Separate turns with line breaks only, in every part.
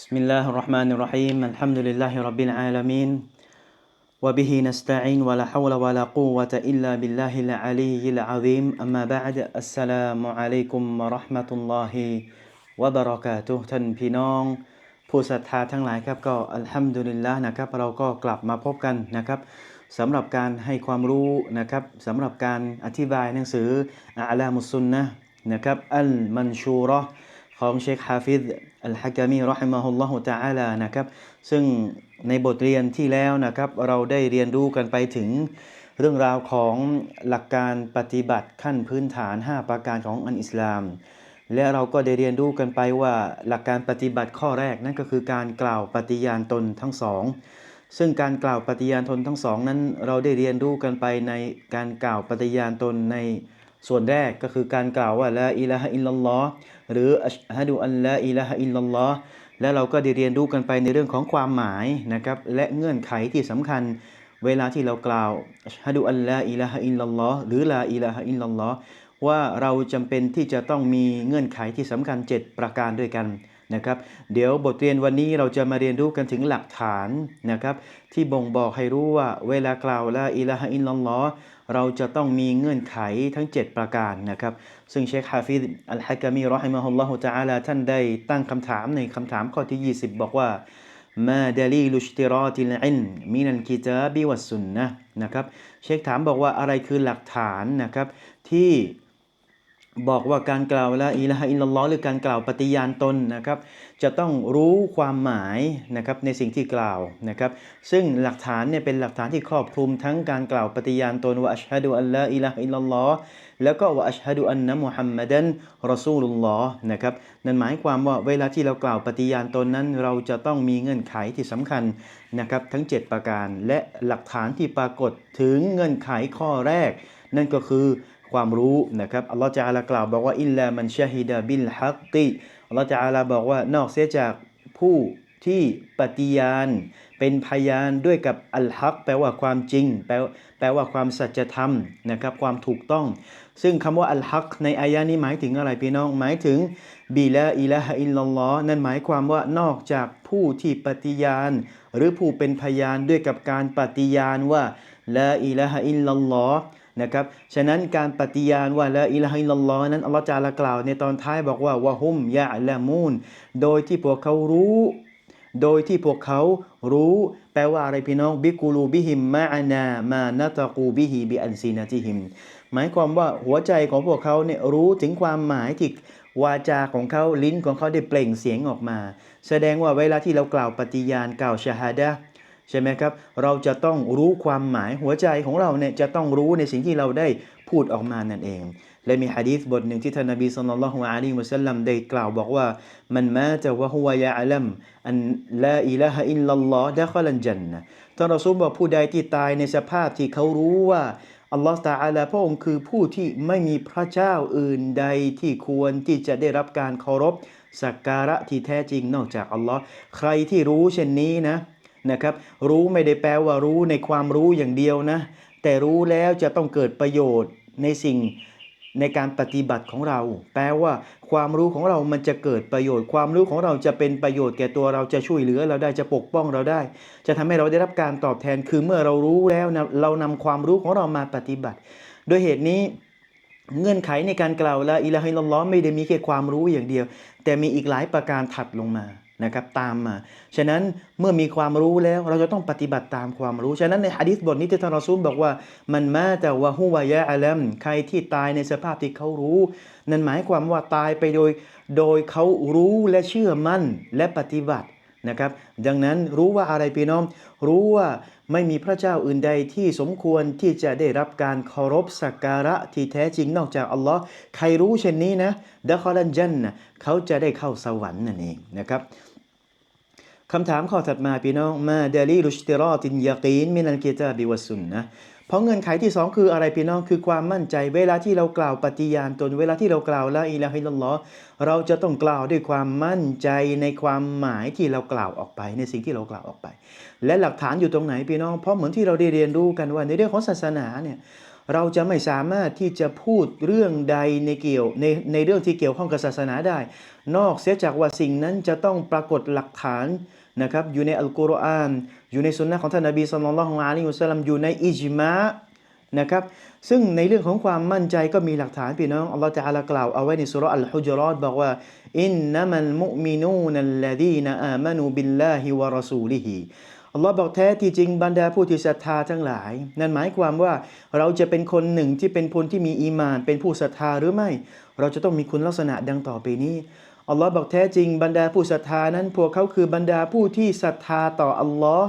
بسم الله الرحمن الرحيم الحمد لله رب العالمين وبه نستعين ولا حول ولا قوة إلا بالله العلي العظيم أما بعد السلام عليكم ورحمة الله وبركاته ท่านพี่น้องผู้ศรัทธาทั้งหลายครับก็อัลฮัมดุลิลละนะครับ เราก็กลับมาพบกันนะครับสำหรับการให้ความรู้นะครับสำหรับการอธิบายหนังสืออัลามุสซุนนะห์นะครับอัลมันชูเราะห์ ของเชคฮาฟิดอัลฮะกามีรอฮิมะฮุลลอฮุตะอาลานะครับ ซึ่งในบทเรียนที่แล้วนะครับ เราได้เรียนรู้กันไปถึงเรื่องราวของหลักการปฏิบัติขั้นพื้นฐาน 5 ประการของอันอิสลาม และเราก็ได้เรียนรู้กันไปว่าหลักการปฏิบัติข้อแรกนั่นก็คือการกล่าวปฏิญาณตนทั้งสองซึ่งการกล่าวปฏิญาณตนทั้งสองนั้น เราได้เรียนรู้กันไปในการกล่าวปฏิญาณตนใน ส่วนแรกก็คือการกล่าวว่าละอิลาฮะอิลลัลลอฮ์หรืออัชฮะดูอัลละอิลาฮะอิลลัลลอฮ์และเราก็ได้เรียนรู้กันไปในเรื่องของความหมายนะครับและเงื่อนไขที่สำคัญ เวลาที่เรากล่าวอัชฮะดูอัลละอิลาฮะอิลลัลลอฮ์หรือละอิลาฮะอิลลัลลอฮ์ว่าเราจำเป็นที่จะต้องมีเงื่อนไขที่สำคัญ 7 ประการด้วยกัน นะครับเดี๋ยวบทเรียนวันนี้เราจะมาเรียนรู้กันถึงหลักฐานนะครับที่บ่งบอกให้รู้ว่าเวลากล่าวละอิลาฮะอิลลัลลอเราจะต้องมีเงื่อนไขทั้ง 7 ประการนะครับ ซึ่งเชคฮาฟิดอัลฮะกามีรอฮิมะฮุลลอฮุตะอาลาท่านได้ตั้งคำถามในคำถามข้อที่ 20 บอกว่ามาดลีลุชติรอติลอินมินันกิตาบิวัสุนนะนะครับเชคถามบอกว่าอะไรคือหลักฐานนะครับที่ บอกว่าการกล่าวละอิลาฮะอิลลัลลอฮหรือการกล่าวปฏิญาณตนนะครับ จะต้องรู้ความหมายนะครับในสิ่งที่กล่าวนะครับ ซึ่งหลักฐานเนี่ยเป็นหลักฐานที่ครอบคลุมทั้งการกล่าวปฏิญาณตนว่าอัชฮะดุอัลลอฮ์อิลาฮะอิลลัลลอฮแล้วก็ว่าอัชฮะดุอันนะมุฮัมมัดันรอซูลุลลอฮ์นะครับนั่นหมายความว่าเวลาที่เรากล่าวปฏิญาณตนนั้น เราจะต้องมีเงื่อนไขที่สำคัญนะครับทั้ง 7 ประการ และหลักฐานที่ปรากฏถึงเงื่อนไขข้อแรก นั่นก็คือ ความรู้นะครับอัลลอฮฺจะอาลากล่าวบอกว่าอิลลามันชาฮิดะบิลฮักติอัลลอฮฺจะอาลาบอกว่านอกเสียจากผู้ที่ปฏิญาณ เป็นพยานด้วยกับอัลฮักแปลว่าความจริง แปลแปลว่าความสัจธรรมนะครับความถูกต้อง ซึ่งคำว่าอัลฮักในอายะนี้หมายถึงอะไรพี่น้องหมายถึงบีละอิละฮะอิลลัลลอฮ์นั่นหมายความว่านอกจากผู้ที่ปฏิญาณ หรือผู้เป็นพยานด้วยกับการปฏิญาณว่าละอิละฮะอิลลัลลอฮ์ นะครับ ฉะนั้นการปฏิญาณว่าละอิละฮะอิลลอฮ์นั้นอัลลอฮฺจาละกล่าวในตอนท้ายบอกว่าวะฮุมยะละมูนโดยที่พวกเขารู้ โดยที่พวกเขารู้ แปลว่าอะไรพี่น้องบิกูลูบิหิมมาอานามานาตะกูบิฮิบิอันซีนาติหิม หมายความว่าหัวใจของพวกเขาเนี่ยรู้ถึงความหมายที่วาจาของเขาลิ้นของเขาได้เปล่งเสียงออกมา แสดงว่าเวลาที่เรากล่าวปฏิญาณกล่าวชาฮาดะ ใช่ไหมครับ เราจะต้องรู้ความหมายหัวใจของเราเนี่ยจะต้องรู้ในสิ่งที่เราได้พูดออกมานั่นเอง และมีฮะดีษบทหนึ่งที่ท่านนบีสุลต่านละฮ์อะลัยฮิวะสัลลัมได้กล่าวบอกว่า มันมาจะวะฮุวะยะอัลัมอันลาอิลาฮะอิลลัลลอฮ์ดะคอลันจันนะท่านรอซูลบอกผู้ใดที่ตายในสภาพที่เขารู้ว่าอัลลอฮฺตาอาลาพระองค์คือผู้ที่ไม่มีพระเจ้าอื่นใดที่ควรที่จะได้รับการเคารพสักการะที่แท้จริงนอกจากอัลลอฮ์ใครที่รู้เช่นนี้นะ นะครับ รู้ไม่ได้แปลว่ารู้ในความรู้อย่างเดียวนะ แต่รู้แล้วจะต้องเกิดประโยชน์ในสิ่งในการปฏิบัติของเรา แปลว่าความรู้ของเรามันจะเกิดประโยชน์ ความรู้ของเราจะเป็นประโยชน์แก่ตัวเราจะช่วยเหลือเราได้จะปกป้องเราได้ จะทำให้เราได้รับการตอบแทนคือเมื่อเรารู้แล้วนะเรานำความรู้ของเรามาปฏิบัติ โดยเหตุนี้เงื่อนไขในการกล่าวละอิละฮิลลอไม่ได้มีแค่ความรู้อย่างเดียว แต่มีอีกหลายประการถัดลงมา นะครับตามมา ฉะนั้นเมื่อมีความรู้แล้วเราจะต้องปฏิบัติตามความรู้ ฉะนั้นในฮะดิษบทนี้ที่ท่านรอซูลบอกว่ามันมาแต่ว่าฮุวายะอัลัมใครที่ตายในสภาพที่เขารู้ นั่นหมายความว่าตายไปโดย โดยเขารู้และเชื่อมั่นและปฏิบัตินะครับ ดังนั้นรู้ว่าอะไรพี่น้อง รู้ว่า ไม่มีพระเจ้าอื่นใดที่สมควรที่จะได้รับการเคารพสักการะที่แท้จริงนอกจากอัลลอฮ์ใครรู้เช่นนี้นะดะคอลันจันนะเขาจะได้เข้าสวรรค์นั่นเองนะครับคำถามข้อถัดมาพี่น้องมาเดลีลุชติรอตินยากีนมินันกิตาบิวสุนนะ เพราะเงื่อนไขที่สองคืออะไรพี่น้องคือความมั่นใจ เวลาที่เรากล่าวปฏิญาณตน เวลาที่เรากล่าวละอิละฮิลลอฮ์เราจะต้องกล่าวด้วยความมั่นใจในความหมายที่เรากล่าวออกไป ในสิ่งที่เรากล่าวออกไป และหลักฐานอยู่ตรงไหนพี่น้อง เพราะเหมือนที่เราได้เรียนรู้กันว่าในเรื่องของศาสนาเนี่ยเราจะไม่สามารถที่จะพูดเรื่องใดในเกี่ยวในในเรื่องที่เกี่ยวข้องกับศาสนาได้ นอกเสียจากว่าสิ่งนั้นจะต้องปรากฏหลักฐาน นะครับอยู่ในอัลกุรอานอยู่ในสุนนะของท่านนบีสุลต่านละฮ์อะลัยฮิวะสัลลัมอยู่ในอิจมะนะครับซึ่งในเรื่องของความมั่นใจก็มีหลักฐานพี่น้องอัลลอฮฺจะอาลากล่าวเอาไว้ในสุราะห์อัลฮุจรอตบอกว่าอินนัมัลมุมินูนัลลดีนอามานูบิลลาฮิวะรอซูลิฮิอัลลอฮ์บอกแท้ที่จริงบรรดาผู้ที่ศรัทธาทั้งหลาย นั่นหมายความว่าเราจะเป็นคนหนึ่งที่เป็นคนที่มีอีมาน เป็นผู้ศรัทธาหรือไม่ เราจะต้องมีคุณลักษณะดังต่อไปนี้ อัลลอฮ์บอกแท้จริงบรรดาผู้ศรัทธานั้น พวกเขาคือบรรดาผู้ที่ศรัทธาต่ออัลลอฮ์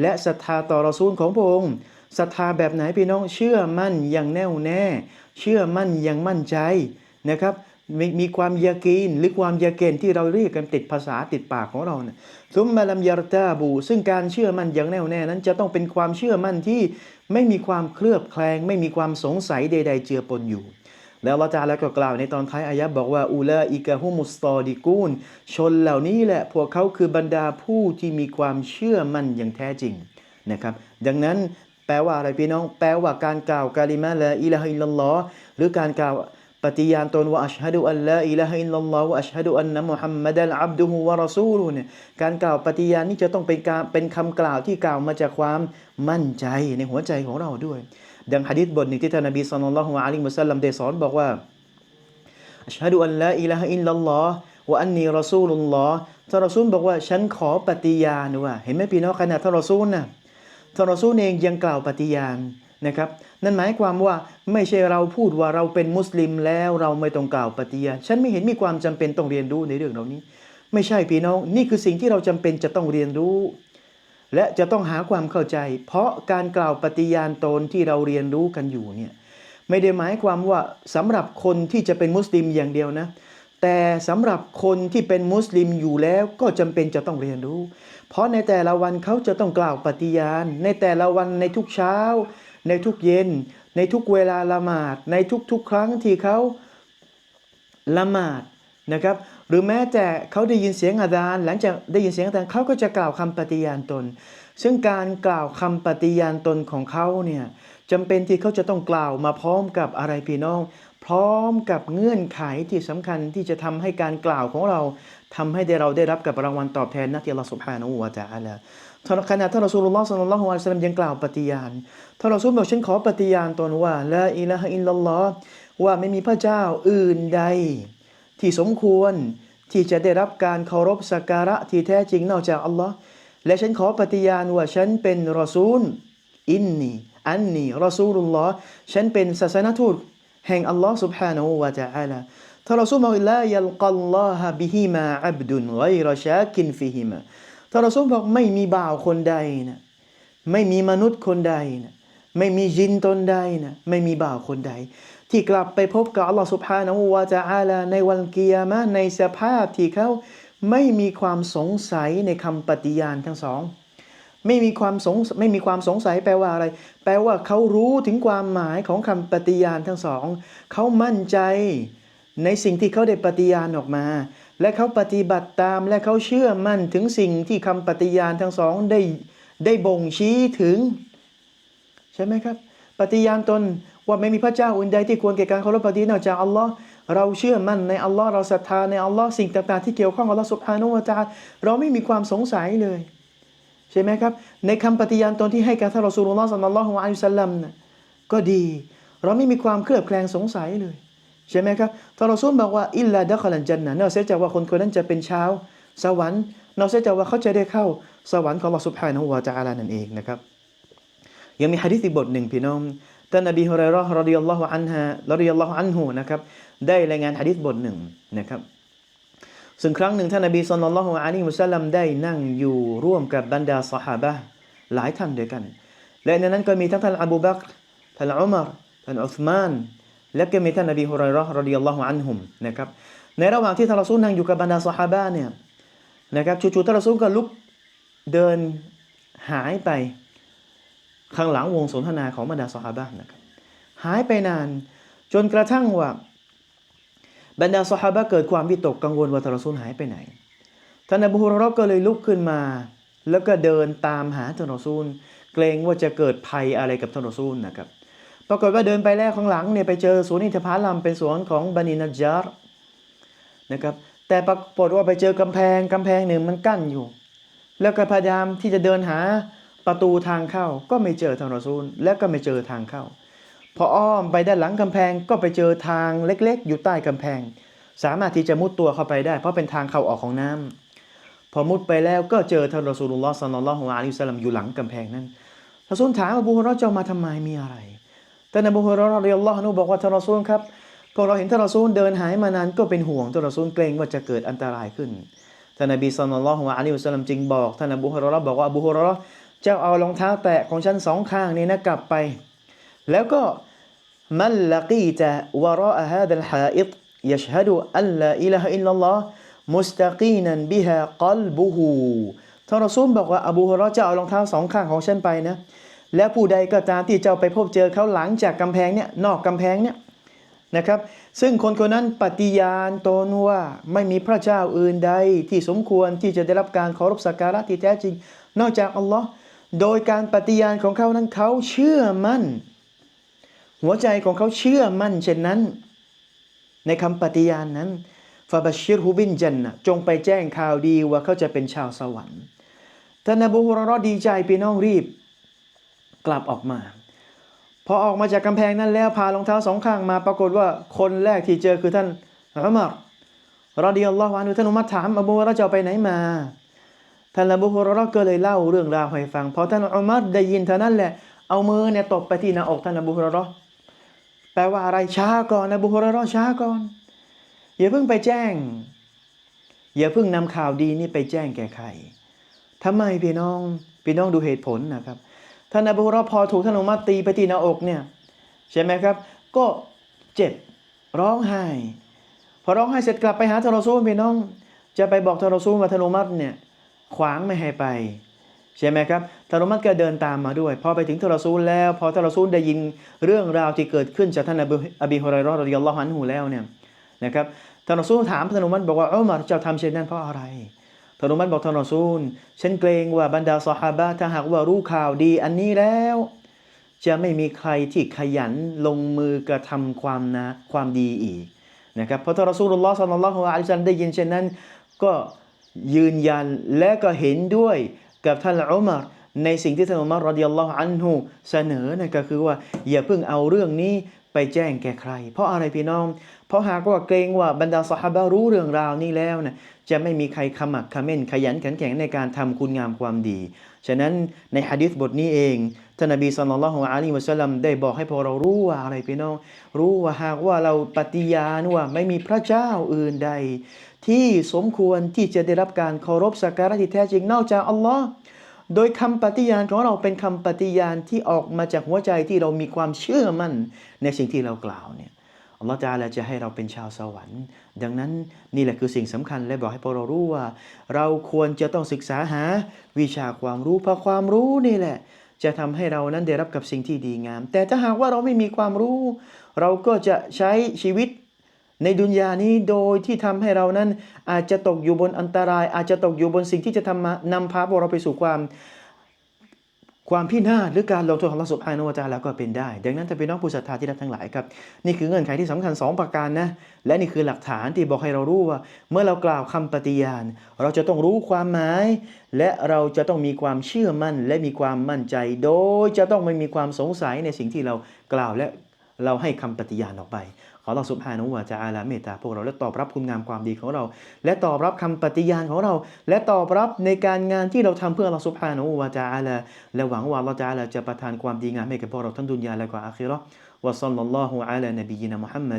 และศรัทธาต่อรอซูลของพระองค์ศรัทธาแบบไหนพี่น้องเชื่อมั่นอย่างแน่วแน่ เชื่อมั่นอย่างมั่นใจนะครับมีมีความยากีนหรือความยาเกนที่เราเรียกกันติดภาษาติดปากของเราเนี่ยซุมมาลัมยารตาบู ซึ่งการเชื่อมั่นอย่างแน่วแน่นั้น จะต้องเป็นความเชื่อมั่นที่ไม่มีความเคลือบแคลง ไม่มีความสงสัยใด ๆ เจือปนอยู่ แล้วเราจะแล้วก็กล่าวในตอนท้ายอายะบอกว่าอูลาอิกะฮุมุสตอดิกูนชนเหล่านี้แหละพวกเขาคือบรรดาผู้ที่มีความเชื่อมั่นอย่างแท้จริงนะครับ ดังนั้นแปลว่าอะไรพี่น้อง แปลว่าการกล่าวกาลิมะละอิลาฮิลลอหรือการกล่าวปฏิญาณตนว่าอัชฮะดุอัลลาอิลาฮิลลัลลอฮ์วะอัชฮะดุอันนะมุฮัมมัดัลอับดุฮุวะรอซูลุเนี่ยการกล่าวปฏิญาณนี้จะต้องเป็นการเป็นคำกล่าวที่กล่าวมาจากความมั่นใจในหัวใจของเราด้วย ดังหะดีษบทหนึ่งที่ท่านนบีศ็อลลัลลอฮุอะลัยฮิวะซัลลัมได้สอนบอกว่าอัชฮะดุอัลลาอิลาฮะอิลลัลลอฮ์วะอันนีรอซูลุลลอฮ์ท่านรอซูลบอกว่าฉันขอปฏิญาณว่า เห็นไหมพี่น้องขนาดท่านรอซูลนะท่านรอซูลเองยังกล่าวปฏิญาณนะครับนั่นหมายความว่าไม่ใช่เราพูดว่าเราเป็นมุสลิมแล้วเราไม่ต้องกล่าวปฏิญาณฉันไม่เห็นมีความจำเป็นต้องเรียนรู้ในเรื่องเหล่านี้ ไม่ใช่พี่น้องนี่คือสิ่งที่เราจำเป็นจะต้องเรียนรู้ และจะต้องหาความเข้าใจ เพราะการกล่าวปฏิญาณตนที่เราเรียนรู้กันอยู่เนี่ยไม่ได้หมายความว่าสำหรับคนที่จะเป็นมุสลิมอย่างเดียวนะ แต่สำหรับคนที่เป็นมุสลิมอยู่แล้วก็จำเป็นจะต้องเรียนรู้ เพราะในแต่ละวันเขาจะต้องกล่าวปฏิญาณ ในแต่ละวันในทุกเช้า ในทุกเย็น ในทุกเวลาละหมาด ในทุกๆครั้งที่เขาละหมาด นะครับหรือแม้แต่เขาได้ยินเสียงอาดานหลังจากได้ยินเสียงอาดานเขาก็จะกล่าวคำปฏิญาณตน ซึ่งการกล่าวคำปฏิญาณตนของเขาเนี่ยจำเป็นที่เขาจะต้องกล่าวมาพร้อมกับอะไรพี่น้อง พร้อมกับเงื่อนไขที่สำคัญที่จะทำให้การกล่าวของเราทำให้ได้เราได้รับกับรางวัลตอบแทนนักที่อัลลอฮฺสุบฮานะฮูวะตะอาลาท่านขณะท่านรอซูลุลลอฮ์สัลลัลลอฮุอะลัยฮิวะซัลลัมยังกล่าวปฏิญาณท่านรอซูลบอกฉันขอปฏิญาณตนว่าละอิลาฮะอิลลัลลอฮ์ว่าไม่มีพระเจ้าอื่นใด ที่สมควรที่จะได้รับการเคารพสักการะที่แท้จริงนอกจากอัลลอฮ์และฉันขอปฏิญาณว่าฉันเป็นรอซูล อินนีอันนีรอซูลุลลอฮ์ฉันเป็นศาสนทูตแห่งอัลลอฮ์ سبحانه และ تعالى ท่านรอซูลบอกลายัลกัลลอฮะบิฮิมาอับดุนไกรชากินฟิฮิมาท่านรอซูลบอกไม่มีบ่าวคนใดนะไม่มีมนุษย์คนใดนะไม่มียินตนใดนะไม่มีบ่าวคนใด ที่กลับไปพบกับอัลลอฮ์สุภาณวาจาอาลาในวันเกียร์มะในสภาพที่เขาไม่มีความสงสัยในคำปฏิญาณทั้งสอง ไม่มีความสงไม่มีความสงสัยแปลว่าอะไร แปลว่าเขารู้ถึงความหมายของคำปฏิญาณทั้งสองเขามั่นใจในสิ่งที่เขาได้ปฏิญาณออกมา และเขาปฏิบัติตามและเขาเชื่อมั่นถึงสิ่งที่คำปฏิญาณทั้งสองได้ได้บ่งชี้ถึง ใช่ไหมครับ ปฏิญาณตน ว่าไม่มีพระเจ้าอื่นใดที่ควรแก่การเคารพปฏิญาณนอกจากอัลลอฮ์เราเชื่อมั่นในอัลลอฮ์เราศรัทธาในอัลลอฮ์สิ่งต่างๆที่เกี่ยวข้องกับอัลลอฮ์สุบฮานุวะตาลาเราไม่มีความสงสัยเลย ใช่ไหมครับ ในคำปฏิญาณตนที่ให้กับท่านรอซูลุลลอฮ์สัลลัลลอฮุอะลัยฮิสัลลัมนะก็ดี เราไม่มีความเคลือบแคลงสงสัยเลยใช่ไหมครับท่านรอซูลบอกว่าอิลลาดะคลันจันนะนอกเสียจากว่าคนคนนั้นจะเป็นชาว สวรรค์นอกเสียจากว่าเขาจะได้เข้าสวรรค์ของอัลลอฮ์สุบฮานะฮูวะตะอาลานั่นเองนะครับยังมีหะดีษอีกบทหนึ่งพี่น้อง ท่านนบีฮุไรเราะห์รดิยัลลอฮุอันฮะรดิยัลลอฮุอันฮูนะครับได้รายงานหะดีษบทหนึ่งนะครับซึ่งครั้งหนึ่งท่านนบีศ็อลลัลลอฮุอะลัยฮิวะซัลลัมได้นั่งอยู่ร่วมกับบรรดาสหาบะห์หลายท่านด้วยกัน และในนั้นก็มีทั้งท่านอบูบักรท่านอุมารท่านอุสมาน และก็มีท่านนบีฮุไรเราะห์รดิยัลลอฮุอันฮุมนะครับในระหว่างที่ท่านรอซูลนั่งอยู่กับบรรดาสหาบะห์เนี่ยนะครับจู่ๆท่านรอซูลก็ลุกเดินหายไป ข้างหลังวงสนทนาของบรรดาสหาบะห์นะครับหายไปนานจนกระทั่งว่าบรรดาสหาบะห์เกิดความวิตกกังวลว่าท่านรอซูลหายไปไหนท่านอบูฮุรราะห์ก็เลยลุกขึ้นมา แล้วก็เดินตามหาท่านรอซูล เกรงว่าจะเกิดภัยอะไรกับท่านรอซูลนะครับปรากฏว่าเดินไปแล้วข้างหลังเนี่ยไปเจอสวนอินทผลัมเป็นสวนของบันินัจจารนะครับแต่ปรากฏว่าไปเจอกำแพงกำแพงหนึ่งมันกั้นอยู่ แล้วก็พยายามที่จะเดินหา ประตูทางเข้าก็ไม่เจอทางรอซูลและก็ไม่เจอทางเข้า พออ้อมไปด้านหลังกำแพงก็ไปเจอทางเล็กๆ อยู่ใต้กำแพง สามารถที่จะมุดตัวเข้าไปได้ เพราะเป็นทางเข้าออกของน้ำพอมุดไปแล้วก็เจอท่านรอซูลุลลอฮ์ซัลลัลลอฮุอะลัยฮิวะซัลลัมอยู่หลังกำแพงนั้นรอซูลถามอบูฮุราะห์เจ้ามาทำไมมีอะไรท่านอบูฮุราะห์รอฎิยัลลอฮุอันฮุบอกว่าท่านรอซูลครับก็เราเห็นท่านรอซูลเดินหายมานานก็เป็นห่วงท่านรอซูลเกรงว่าจะเกิดอันตรายขึ้นท่านนบีซัลลัลลอฮุอะลัยฮิวะซัลลัมจึงบอกท่านอบูฮุราะห์บอกว่าอบูฮุราะห์ เจ้าเอารองเท้าแตะของฉันสองข้างนี้นะกลับไป แล้วก็มันละกีตะวะราอะฮาดัลฮาอิดยชฮะดุอัลลาอิลาฮอิลลัลลอฮ์มุสตะกีนันบิฮะกัลบุฮูท่านรอซูลบอกว่าอบูฮุราะเจ้าเอารองเท้าสองข้างของฉันไปนะ และผู้ใดก็ตามที่เจ้าไปพบเจอเขาหลังจากกำแพงเนี่ยนอกกำแพงเนี่ยนะครับ ซึ่งคนคนนั้นปฏิญาณตนว่าไม่มีพระเจ้าอื่นใดที่สมควรที่จะได้รับการเคารพสักการะที่แท้จริง นอกจากอัลลอฮ์ โดยการปฏิญาณของเขานั้นเขาเชื่อมั่น หัวใจของเขาเชื่อมั่น เช่นนั้น ในคำปฏิญาณนั้นฟาบัชชิรฮูบินจันนะจงไปแจ้งข่าวดีว่าเขาจะเป็นชาวสวรรค์ท่านอบูฮุเราะห์ดีใจพี่น้องรีบ กลับออกมาพอออกมาจากกำแพงนั้นแล้วพารองเท้าสองข้างมาปรากฏว่าคนแรกที่เจอคือท่านอุมัรรอดีอัลลอฮฺวานุท่านอุมัรถามอบูฮุเราะห์จะไปไหนมา ท่านอบูฮุราะห์ก็เลยเล่าเรื่องราวให้ฟังพอท่านอุมัรได้ยินเท่านั้นแหละเอามือเนี่ยตบไปที่หน้าอกท่านอบูฮุราะห์แปลว่าอะไรช้าก่อนอบูฮุราะห์ช้าก่อนอย่าเพิ่งไปแจ้ง อย่าเพิ่งนำข่าวดีนี่ไปแจ้งแก่ใครทำไมพี่น้องพี่น้องดูเหตุผลนะครับท่านอบูฮุราะห์พอถูกท่านอุมัรตีไปที่หน้าอกเนี่ยใช่ไหมครับ ก็เจ็บร้องไห้พอร้องไห้เสร็จกลับไปหาทารอซูลพี่น้อง จะไปบอกทารอซูลว่าท่านอุมัรเนี่ย ขวางไม่ให้ไป ใช่ไหมครับท่านอุมัรก็เดินตามมาด้วย พอไปถึงทารซูลแล้ว พอทารซูลได้ยินเรื่องราวที่เกิดขึ้นจากท่านอบูอบีฮุไรเราะห์รอฎิยัลลอฮันฮุแล้วเนี่ยนะครับท่านรอซูลถามท่านอุมัรบอกว่าอุมัรเจ้าทำเช่นนั้นเพราะอะไรท่านอุมัรบอกท่านรอซูลฉันเกรงว่าบรรดาซอฮาบะถ้าหากว่ารู้ข่าวดีอันนี้แล้ว จะไม่มีใครที่ขยันลงมือกระทำความนะความดีอีกนะครับเพราะท่านรอซูลุลลอฮ์ศ็อลลัลลอฮุอะลัยฮิวะซัลลัมได้ยินเช่นนั้น ก็ ยืนยันและก็เห็นด้วยกับท่านอุมารในสิ่งที่ท่านอุมารรอฎิยัลลอฮุอันฮุเสนอนะก็คือว่าอย่าเพิ่งเอาเรื่องนี้ ไปแจ้งแก่ใคร เพราะอะไรพี่น้อง เพราะหากว่าเกรงว่าบรรดาสหาบะห์รู้เรื่องราวนี้แล้วนะจะไม่มีใครขมักเขม้นขยันขันแข็งในการทำคุณงามความดี ฉะนั้นในฮะดิษบทนี้เองท่านนบีสุลต่านละฮ์อะลัยฮิวะสัลลัมได้บอกให้พวกเรารู้ว่าอะไรพี่น้อง รู้ว่าหากว่าเราปฏิญาณว่าไม่มีพระเจ้าอื่นใด ที่สมควรที่จะได้รับการเคารพสักการะที่แท้จริงนอกจากอัลลอฮ์ โดยคำปฏิญาณของเราเป็นคำปฏิญาณที่ออกมาจากหัวใจที่เรามีความเชื่อมั่นในสิ่งที่เรากล่าวเนี่ยอัลลอฮฺจาลาจะให้เราเป็นชาวสวรรค์ ดังนั้นนี่แหละคือสิ่งสำคัญและบอกให้พวกเรารู้ว่า เราควรจะต้องศึกษาหาวิชาความรู้เพราะความรู้นี่แหละ จะทำให้เรานั้นได้รับกับสิ่งที่ดีงาม แต่ถ้าหากว่าเราไม่มีความรู้ เราก็จะใช้ชีวิต ในดุนยานี้โดยที่ทำให้เรานั้นอาจจะตกอยู่บนอันตราย อาจจะตกอยู่บนสิ่งที่จะทำมานำพาพวกเราไปสู่ความความพินาศหรือการลงโทษของเราสุภาโนวจาแล้วก็เป็นได้ ดังนั้นถ้าเป็นน้องผู้ศรัทธาที่รักทั้งหลายครับ นี่คือเงื่อนไขที่สำคัญ 2 ประการนะ และนี่คือหลักฐานที่บอกให้เรารู้ว่า เมื่อเรากล่าวคำปฏิญาณ เราจะต้องรู้ความหมาย และเราจะต้องมีความเชื่อมั่นและมีความมั่นใจ โดยจะต้องไม่มีความสงสัยในสิ่งที่เรากล่าวและเราให้คำปฏิญาณออกไป อเราสุภานุวาจาอาลาเมตตาพวกเราและตอบรับคุณงามความดีของเรา และตอบรับคำปฏิญาณของเรา และตอบรับในการงานที่เราทำเพื่อเราสุภานุวาจาอาลาและหวังว่าเราจะอาลาจะประทานความดีงามให้กับพวกเราทั้งดุนยาและก็อาคิเราะห์วะซัลลัลลอฮุอะลานบียินะมุฮัมมั